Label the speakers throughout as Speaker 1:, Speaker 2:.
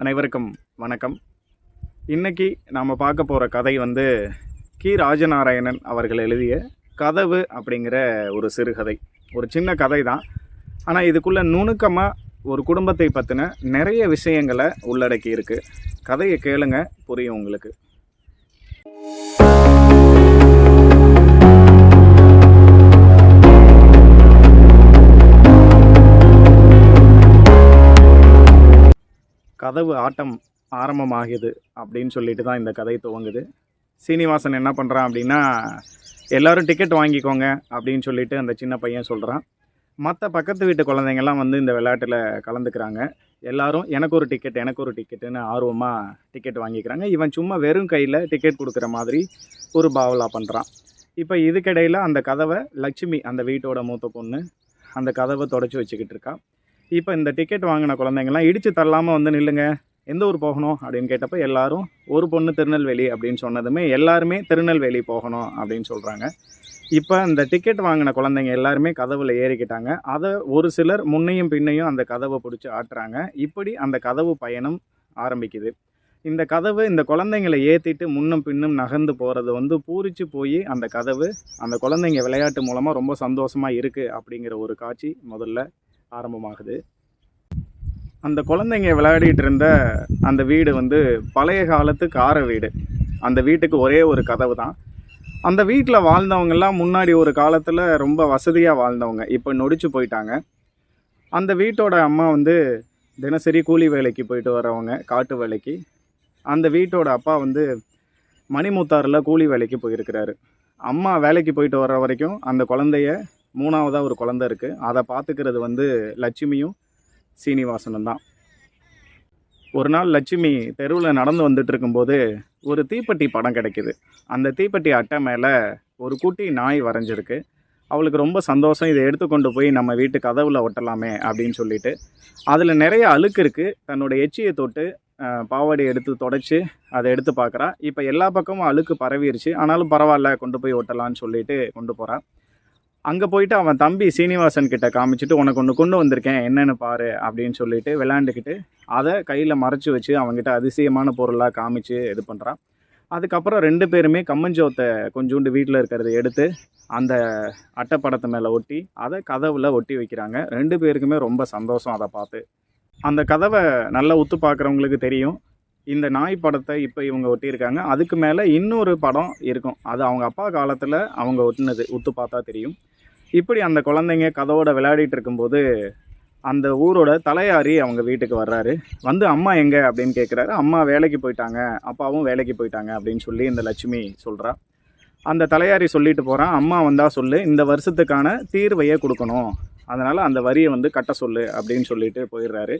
Speaker 1: அனைவருக்கும் வணக்கம். இன்னைக்கு நாம் பார்க்க போகிற கதை வந்து கி. ராஜநாராயணன் அவர்கள் எழுதிய கதவு அப்படிங்கிற ஒரு சிறுகதை. ஒரு சின்ன கதை தான் ஆனால் இதுக்குள்ளே நுணுக்கமாக ஒரு குடும்பத்தை பற்றின நிறைய விஷயங்களை உள்ளடக்கி இருக்கு. கதையை கேளுங்க புரியும் உங்களுக்கு. கதவு ஆட்டம் ஆரம்பமாகுது அப்படின்னு சொல்லிட்டு தான் இந்த கதை துவங்குது. சீனிவாசன் என்ன பண்ணுறான் அப்படின்னா எல்லாரும் டிக்கெட் வாங்கிக்கோங்க அப்படின்னு சொல்லிட்டு அந்த சின்ன பையன் சொல்கிறான் மற்ற பக்கத்து வீட்டு குழந்தைங்கள்லாம் வந்து இந்த விளையாட்டில் கலந்துக்கிறாங்க. எல்லாரும் எனக்கு ஒரு டிக்கெட் எனக்கு ஒரு டிக்கெட்டுன்னு ஆர்வமாக டிக்கெட் வாங்கிக்கிறாங்க. இவன் சும்மா வெறும் கையில் டிக்கெட் கொடுக்குற மாதிரி ஒரு பாவலா பண்ணுறான் இப்போ இதுக்கிடையில் அந்த கதவை லட்சுமி அந்த வீட்டோட மூத்த பொண்ணு அந்த கதவை தொடச்சி வச்சுக்கிட்டு இருக்கா. இப்போ இந்த டிக்கெட் வாங்கின குழந்தைங்கலாம் இடித்து தள்ளாமல் வந்து நில்லுங்க. எந்த ஊர் போகணும் அப்படின்னு கேட்டப்போ எல்லாரும் ஒரு பொண்ணு திருநெல்வேலி அப்படின்னு சொன்னதுமே எல்லாருமே திருநெல்வேலி போகணும் அப்படின்னு சொல்கிறாங்க இப்போ இந்த டிக்கெட் வாங்கின குழந்தைங்க எல்லாருமே கதவில் ஏறிக்கிட்டாங்க. அதை ஒரு சிலர் முன்னையும் பின்னையும் அந்த கதவை பிடிச்சி ஆட்டுறாங்க. இப்படி அந்த கதவு பயணம் ஆரம்பிக்குது. இந்த கதவு இந்த குழந்தைங்களை ஏற்றிட்டு முன்னும் பின்னும் நகர்ந்து போகிறது வந்து பூரிச்சு போய் அந்த கதவு அந்த குழந்தைங்க விளையாட்டு மூலமாக ரொம்ப சந்தோஷமாக இருக்குது அப்படிங்கிற ஒரு காட்சி முதல்ல ஆரம்பமாகுது. அந்த குழந்தைங்க விளையாடிட்டு இருந்த அந்த வீடு வந்து பழைய காலத்து கார வீடு. அந்த வீட்டுக்கு ஒரே ஒரு கதவு தான். அந்த வீட்டில் வாழ்ந்தவங்கெல்லாம் முன்னாடி ஒரு காலத்தில் ரொம்ப வசதியாக வாழ்ந்தவங்க. இப்போ நொடிச்சு போயிட்டாங்க. அந்த வீட்டோட அம்மா வந்து தினசரி கூலி வேலைக்கு போயிட்டு வரவங்க காட்டு வேலைக்கு. அந்த வீட்டோட அப்பா வந்து மணிமுத்தாரில் கூலி வேலைக்கு போயிருக்கிறாரு. அம்மா வேலைக்கு போயிட்டு வர்ற வரைக்கும் அந்த குழந்தைய மூணாவதாக ஒரு குழந்தை இருக்குது அதை பார்த்துக்கிறது வந்து லட்சுமியும் சீனிவாசனும் தான். ஒரு நாள் லட்சுமி தெருவில் நடந்து வந்துட்டு இருக்கும்போது ஒரு தீப்பெட்டி படம் கிடைக்கிது. அந்த தீப்பெட்டி அட்டை மேலே ஒரு குட்டி நாய் வரைஞ்சிருக்கு. அவளுக்கு ரொம்ப சந்தோஷம். இதை எடுத்துக்கொண்டு போய் நம்ம வீட்டு கதவுல ஒட்டலாமே அப்படின்னு சொல்லிட்டு அதில் நிறைய அழுக்கு இருக்குது தன்னோட எச்சியை தொட்டு பாவாடை எடுத்து தொடச்சி அதை எடுத்து பார்க்குறா இப்போ எல்லா பக்கமும் அழுக்கு பரவிருச்சு. ஆனாலும் பரவாயில்ல கொண்டு போய் ஒட்டலான்னு சொல்லிட்டு கொண்டு போகிறான் அங்கே போயிட்டு அவன் தம்பி சீனிவாசன் கிட்ட காமிச்சிட்டு உனக்கு ஒன்று கொண்டு வந்திருக்கேன் என்னென்னு பாரு அப்படின்னு சொல்லிட்டு விளாண்டுக்கிட்டு அதை கையில் மறைச்சி வச்சு அவங்ககிட்ட அதிசயமான பொருளாக காமிச்சு இது பண்ணுறான் அதுக்கப்புறம் ரெண்டு பேருமே கம்மஞ்சோத்தை கொஞ்சோண்டு வீட்டில் இருக்கிறத எடுத்து அந்த அட்டைப்படத்தை மேலே ஒட்டி அதை கதவில் ஒட்டி வைக்கிறாங்க. ரெண்டு பேருக்குமே ரொம்ப சந்தோஷம் அதை பார்த்து. அந்த கதவை நல்லா உத்து பார்க்குறவங்களுக்கு தெரியும். இந்த நாய் படத்தை இப்போ இவங்க ஒட்டியிருக்காங்க. அதுக்கு மேலே இன்னொரு படம் இருக்கும். அது அவங்க அப்பா காலத்தில் அவங்க ஒட்டினது உத்து பார்த்தா தெரியும். இப்படி அந்த குழந்தைங்க கதவோட விளையாடிட்டு இருக்கும்போது அந்த ஊரோட தலையாரி அவங்க வீட்டுக்கு வர்றாரு. வந்து அம்மா எங்கே? அப்படின்னு கேட்குறாரு அம்மா வேலைக்கு போயிட்டாங்க. அப்பாவும் வேலைக்கு போயிட்டாங்க. அப்படின்னு சொல்லி இந்த லட்சுமி சொல்கிறா அந்த தலையாரி சொல்லிட்டு போகிறான் அம்மா வந்தால் சொல்லு. இந்த வருஷத்துக்கான தீர்வையே கொடுக்கணும். அதனால் அந்த வரியை வந்து கட்ட சொல்லு. அப்படின்னு சொல்லிட்டு போயிடுறாரு.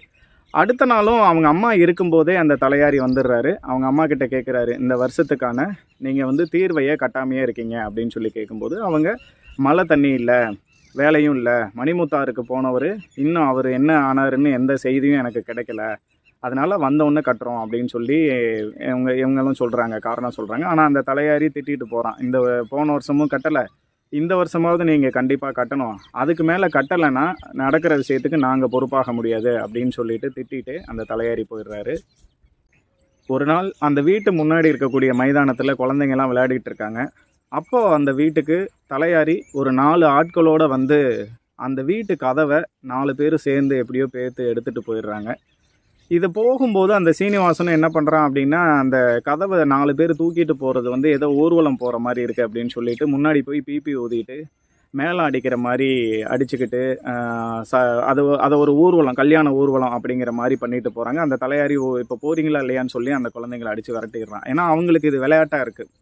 Speaker 1: அடுத்த நாளும் அவங்க அம்மா இருக்கும்போதே அந்த தலையாரி வந்துடுறாரு. அவங்க அம்மா கிட்ட கேட்குறாரு இந்த வருஷத்துக்கான நீங்கள் வந்து தீர்வையே கட்டாமையே இருக்கீங்க அப்படின்னு சொல்லி கேட்கும்போது அவங்க மழை தண்ணி இல்லை வேலையும் இல்லை மணிமுத்தாருக்கு போனவர் இன்னும் அவர் என்ன ஆனாருன்னு எந்த செய்தியும் எனக்கு கிடைக்கல. அதனால் வந்தவுடனே கட்டுறோம் அப்படின்னு சொல்லி இவங்க இவங்களும் சொல்கிறாங்க காரணம் சொல்கிறாங்க ஆனால் அந்த தலையாரி திட்டிகிட்டு போகிறான் இந்த போன வருஷமும் கட்டலை. இந்த வருஷமாவது நீங்கள் கண்டிப்பாக கட்டணும். அதுக்கு மேலே கட்டலைன்னா நடக்கிற விஷயத்துக்கு நாங்கள் பொறுப்பாக முடியாது அப்படின்னு சொல்லிட்டு திட்டிட்டு அந்த தலையாரி போயிடுறாரு. ஒரு நாள் அந்த வீட்டு முன்னாடி இருக்கக்கூடிய மைதானத்தில் குழந்தைங்கள்லாம் விளையாடிட்டு இருக்காங்க. அப்போது அந்த வீட்டுக்கு தலையாரி ஒரு நாலு ஆட்களோட வந்து அந்த வீட்டு கதவை நாலு பேர் சேர்ந்து எப்படியோ பேர்த்து எடுத்துகிட்டு போயிடுறாங்க. இது போகும்போது அந்த சீனிவாசனும் என்ன பண்ணுறான் அப்படின்னா அந்த கதவை நாலு பேர் தூக்கிட்டு போகிறது வந்து ஏதோ ஊர்வலம் போகிற மாதிரி இருக்குது அப்படின்னு சொல்லிட்டு முன்னாடி போய் பிபி ஊதிட்டு மேலே அடிக்கிற மாதிரி அடிச்சுக்கிட்டு ச அது அதை ஒரு ஊர்வலம் கல்யாண ஊர்வலம் அப்படிங்கிற மாதிரி பண்ணிட்டு போகிறாங்க அந்த தலையாரி ஓ இப்போ போகிறீங்களா இல்லையான்னு சொல்லி அந்த குழந்தைங்களை அடித்து விரட்டிடுறான். ஏன்னா அவங்களுக்கு இது விளையாட்டாக இருக்குது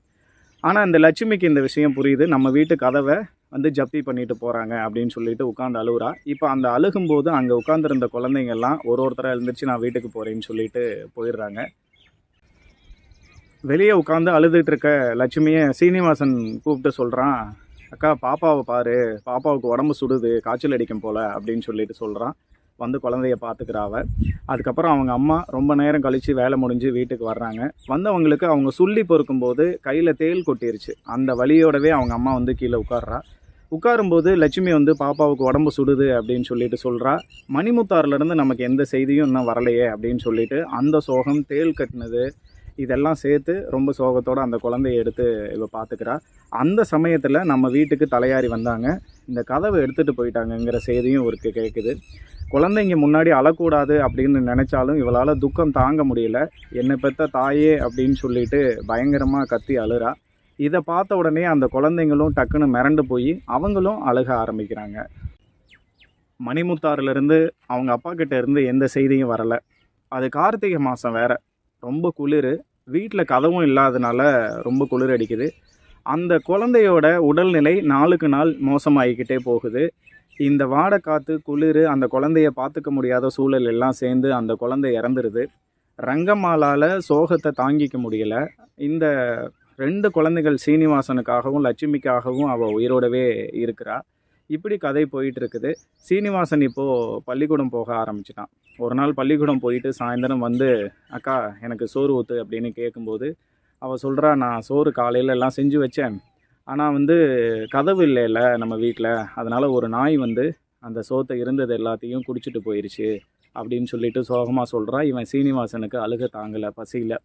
Speaker 1: ஆனால் இந்த லட்சுமிக்கு இந்த விஷயம் புரியுது. நம்ம வீட்டு கதவை வந்து ஜப்தி பண்ணிட்டு போகிறாங்க அப்படின்னு சொல்லிட்டு உட்காந்து அழுகுறா. இப்போ அந்த அழுகும்போது அங்கே உட்காந்துருந்த குழந்தைங்கள்லாம் ஒரு ஒருத்தராக எழுந்திரிச்சு நான் வீட்டுக்கு போகிறேன்னு சொல்லிட்டு போயிடுறாங்க. வெளியே உட்காந்து அழுதுட்டு இருக்க லட்சுமியை சீனிவாசன் கூப்பிட்டு சொல்கிறான் அக்கா பாப்பாவை பாரு பாப்பாவுக்கு உடம்பு சுடுது காய்ச்சல் அடிக்கும் போல அப்படின்னு சொல்லிட்டு சொல்கிறான் வந்து குழந்தைய பார்த்துக்கிறாவ அதுக்கப்புறம் அவங்க அம்மா ரொம்ப நேரம் கழித்து வேலை முடிஞ்சு வீட்டுக்கு வர்றாங்க. வந்தவங்களுக்கு அவங்க சுள்ளி பொறுக்கும்போது கையில் தேள் கொட்டிருச்சு. அந்த வழியோடவே அவங்க அம்மா வந்து கீழே உட்கார்றா. உட்காரும்போது லட்சுமி வந்து பாப்பாவுக்கு உடம்பு சுடுது அப்படின்னு சொல்லிட்டு சொல்கிறா மணிமுத்தாறுலேருந்து நமக்கு எந்த செய்தியும் இன்னும் வரலையே அப்படின்னு சொல்லிட்டு அந்த சோகம் தேள் கட்டினது இதெல்லாம் சேர்த்து ரொம்ப சோகத்தோடு அந்த குழந்தைய எடுத்து இவள் பார்த்துக்கிறா அந்த சமயத்தில் நம்ம வீட்டுக்கு தலையாரி வந்தாங்க. இந்த கதவை எடுத்துகிட்டு போயிட்டாங்கங்கிற செய்தியும் இவருக்கு கேட்குது குழந்தைங்க முன்னாடி அழக்கூடாது அப்படின்னு நினச்சாலும் இவளால் துக்கம் தாங்க முடியல. என்னை பெற்ற தாயே அப்படின்னு சொல்லிட்டு பயங்கரமாக கத்தி அழுறா. இதை பார்த்த உடனே அந்த குழந்தைங்களும் டக்குன்னு மிரண்டு போய் அவங்களும் அழுக ஆரம்பிக்கிறாங்க. மணிமுத்தாறுலேருந்து அவங்க அப்பா கிட்ட இருந்து எந்த செய்தியும் வரலை. அது கார்த்திகை மாதம் வேறு. ரொம்ப குளிர். வீட்டில் கதவும் இல்லாதனால ரொம்ப குளிர் அடிக்குது. அந்த குழந்தையோட உடல்நிலை நாளுக்கு நாள் மோசமாகிக்கிட்டே போகுது. இந்த வாடை காற்று குளிர் அந்த குழந்தைய பார்த்துக்க முடியாத சூழல் எல்லாம் சேர்ந்து அந்த குழந்தை இறந்துருது. ரங்கம்மாலால் சோகத்தை தாங்கிக்க முடியல. இந்த ரெண்டு குழந்தைகள் சீனிவாசனுக்காகவும் லட்சுமிக்காகவும் அவள் உயிரோடவே இருக்கிறா. இப்படி கதை போயிட்டுருக்குது. சீனிவாசன் இப்போது பள்ளிக்கூடம் போக ஆரம்பிச்சிட்டான். ஒரு நாள் பள்ளிக்கூடம் போயிட்டு சாயந்தரம் வந்து அக்கா எனக்கு சோறு ஊற்று அப்படின்னு கேட்கும்போது அவள் சொல்கிறா நான் சோறு காலையில் எல்லாம் செஞ்சு வச்சேன். ஆனால் வந்து கதவு இல்லைல்ல நம்ம வீட்டில் அதனால் ஒரு நாய் வந்து அந்த சோத்தை இருந்தது எல்லாத்தையும் குடிச்சிட்டு போயிடுச்சு அப்படின்னு சொல்லிட்டு சோகமாக சொல்கிறா இவன் சீனிவாசனுக்கு அழுக தாங்கலை பசியில்.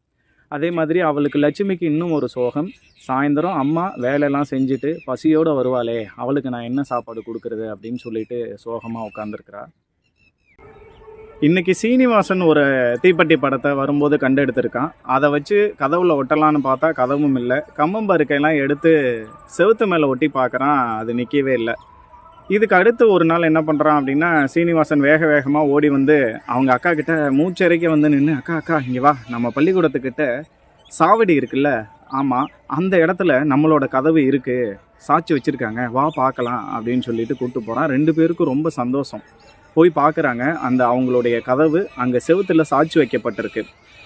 Speaker 1: அதே மாதிரி அவளுக்கு லட்சுமிக்கு இன்னும் ஒரு சோகம். சாயந்தரம் அம்மா வேலையெல்லாம் செஞ்சுட்டு பசியோடு வருவாளே அவளுக்கு நான் என்ன சாப்பாடு கொடுக்குறது அப்படின்னு சொல்லிட்டு சோகமாக உட்காந்துருக்கிறா இன்றைக்கி சீனிவாசன் ஒரு தீப்பெட்டி படத்தை வரும்போது கண்டெடுத்திருக்கான். அதை வச்சு கதவுல ஒட்டலான்னு பார்த்தா கதவும் இல்லை. கம்பம் பருக்கையெல்லாம் எடுத்து செவுத்து மேலே ஒட்டி பார்க்குறான். அது நிற்கவே இல்லை. இதுக்கு அடுத்து ஒரு நாள் என்ன பண்ணுறான் அப்படின்னா சீனிவாசன் வேக வேகமாக ஓடி வந்து அவங்க அக்கா கிட்ட மூச்சரைக்க வந்து நின்று அக்கா அக்கா இங்கே வா. நம்ம பள்ளிக்கூடத்துக்கிட்ட சாவடி இருக்குல்ல. ஆமாம் அந்த இடத்துல நம்மளோட கதவு இருக்குது சாட்சி வச்சுருக்காங்க. வா பார்க்கலாம் அப்படின்னு சொல்லிட்டு கூப்பிட்டு போகிறான் ரெண்டு பேருக்கும் ரொம்ப சந்தோஷம். போய் பார்க்குறாங்க. அந்த அவங்களுடைய கதவு அங்கே செவுத்தில் சாட்சி வைக்கப்பட்டிருக்கு.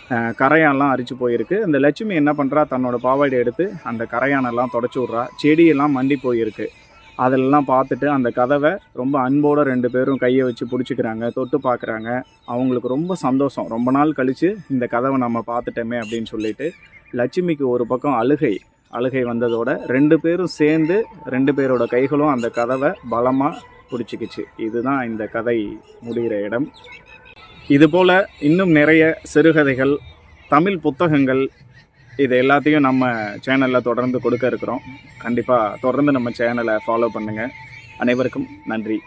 Speaker 1: அஹ் கரையான்லாம் அரிச்சு போயிருக்கு. அந்த லட்சுமி என்ன பண்ணுறா தன்னோட பாவாடை எடுத்து அந்த கரையானெல்லாம் தொடச்சி விட்றா. செடியெல்லாம் மண்டி போயிருக்கு. அதெல்லாம் பார்த்துட்டு அந்த கதவை ரொம்ப அன்போடு ரெண்டு பேரும் கையை வச்சு பிடிச்சிக்கிறாங்க தொட்டு பார்க்குறாங்க. அவங்களுக்கு ரொம்ப சந்தோஷம். ரொம்ப நாள் கழித்து இந்த கதவை நம்ம பார்த்துட்டோமே அப்படின்னு சொல்லிட்டு லட்சுமிக்கு ஒரு பக்கம் அழுகை அழுகை வந்ததோட ரெண்டு பேரும் சேர்ந்து ரெண்டு பேரோட கைகளும் அந்த கதவை பலமாக பிடிச்சிக்கிச்சு. இதுதான் இந்த கதை முடிகிற இடம். இதுபோல் இன்னும் நிறைய சிறுகதைகள் தமிழ் புத்தகங்கள் இது எல்லாத்தையும் நம்ம சேனலில் தொடர்ந்து கொடுக்க இருக்கிறோம். கண்டிப்பாக தொடர்ந்து நம்ம சேனலை ஃபாலோ பண்ணுங்கள் அனைவருக்கும் நன்றி.